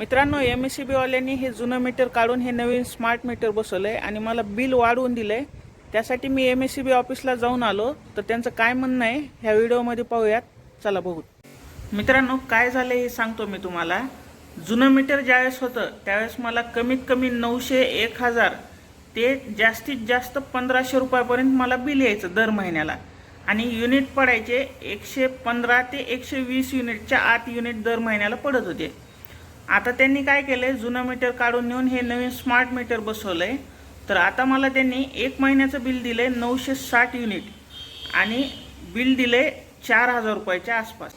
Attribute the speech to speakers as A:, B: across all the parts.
A: मित्रांनो M S C बीवाल्यांनी हे जुनं मीटर काढून हे नवीन स्मार्ट मीटर बसवलं आहे आणि मला बिल वाढवून दिलं आहे त्यासाठी मी एम एस सी बी ऑफिसला जाऊन आलो. तर त्यांचं काय म्हणणं आहे ह्या व्हिडिओमध्ये पाहूयात. चला बघू. मित्रांनो काय झालं हे सांगतो मी तुम्हाला. जुनं मीटर ज्यावेळेस होतं त्यावेळेस मला कमीत कमी नऊशे एक हजार ते जास्तीत जास्त पंधराशे रुपयापर्यंत मला बिल यायचं दर महिन्याला. आणि युनिट पडायचे एकशे पंधरा ते एकशे वीस युनिटच्या आत युनिट दर महिन्याला पडत होते. आता त्यांनी काय केलंय? जुनं मीटर काढून नेऊन हे नवीन स्मार्ट मीटर बसवलंय. तर आता मला त्यांनी एक महिन्याचं बिल दिलंय नऊशे साठ युनिट आणि बिल दिलंय चार हजार रुपयाच्या आसपास.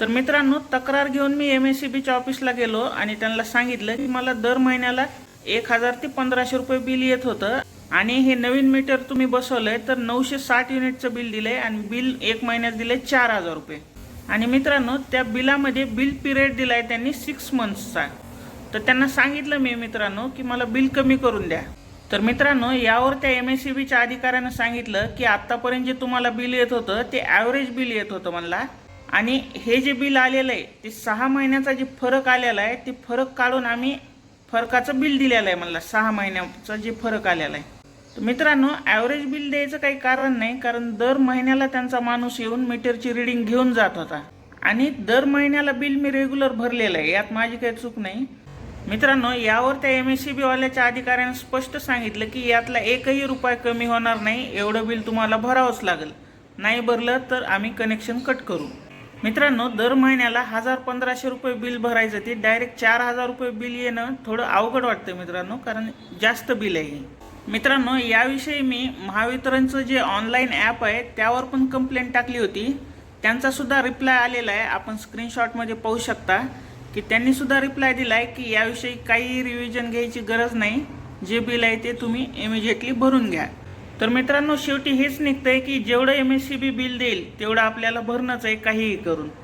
A: तर मित्रांनो तक्रार घेऊन मी एम एस सी बीच्या ऑफिसला गेलो आणि त्यांना सांगितलं की मला दर महिन्याला एक हजार ते पंधराशे रुपये बिल येत होतं. आणि हे नवीन मीटर तुम्ही बसवलंय तर नऊशे साठ युनिटचं बिल दिलंय आणि बिल एक महिन्यात दिलंय चार हजार रुपये. आणि मित्रांनो त्या बिलामध्ये बिल पिरियड दिलाय त्यांनी सिक्स मंथ्सचा तर त्यांना सांगितलं मी मित्रांनो की मला बिल कमी करून द्या. तर मित्रांनो यावर त्या एम एस सी बीच्या अधिकाऱ्यानं सांगितलं की आत्तापर्यंत जे तुम्हाला बिल येत होतं ते ॲव्हरेज बिल येत होतं म्हणला. आणि हे जे बिल आलेलं आहे ते सहा महिन्याचा जे फरक आलेला आहे ते फरक काढून आम्ही फरकाचं बिल दिलेलं आहे म्हणला. सहा महिन्याचा जे फरक आलेला आहे. तर मित्रांनो ॲव्हरेज बिल द्यायचं काही कारण नाही कारण दर महिन्याला त्यांचा माणूस येऊन मीटरची रिडिंग घेऊन जात होता. आणि दर महिन्याला बिल मी रेग्युलर भरलेलं आहे यात माझी काही चूक नाही. मित्रांनो यावर त्या एम एस सी बीवाल्याच्या अधिकाऱ्यानं स्पष्ट सांगितलं की यातला एकही रुपया कमी होणार नाही एवढं बिल तुम्हाला भरावंच लागेल. नाही भरलं तर आम्ही कनेक्शन कट करू. मित्रांनो दर महिन्याला हजार पंधराशे रुपये बिल भरायचं ते डायरेक्ट चार हजार रुपये बिल येणं थोडं अवघड वाटतं मित्रांनो कारण जास्त बिल आहे हे. मित्रांनो याविषयी मी महावितरणचं जे ऑनलाईन ॲप आहे त्यावर पण कंप्लेंट टाकली होती. त्यांचासुद्धा रिप्लाय आलेला आहे. आपण स्क्रीनशॉटमध्ये पाहू शकता की त्यांनीसुद्धा रिप्लाय दिला आहे की याविषयी काही रिव्हिजन घ्यायची गरज नाही. जे बिल आहे ते तुम्ही इमिजिएटली भरून घ्या. तर मित्रांनो शेवटी हेच निघतंय की जेवढं M S C B bill देईल तेवढं आपल्याला भरणंच आहे काहीही करून.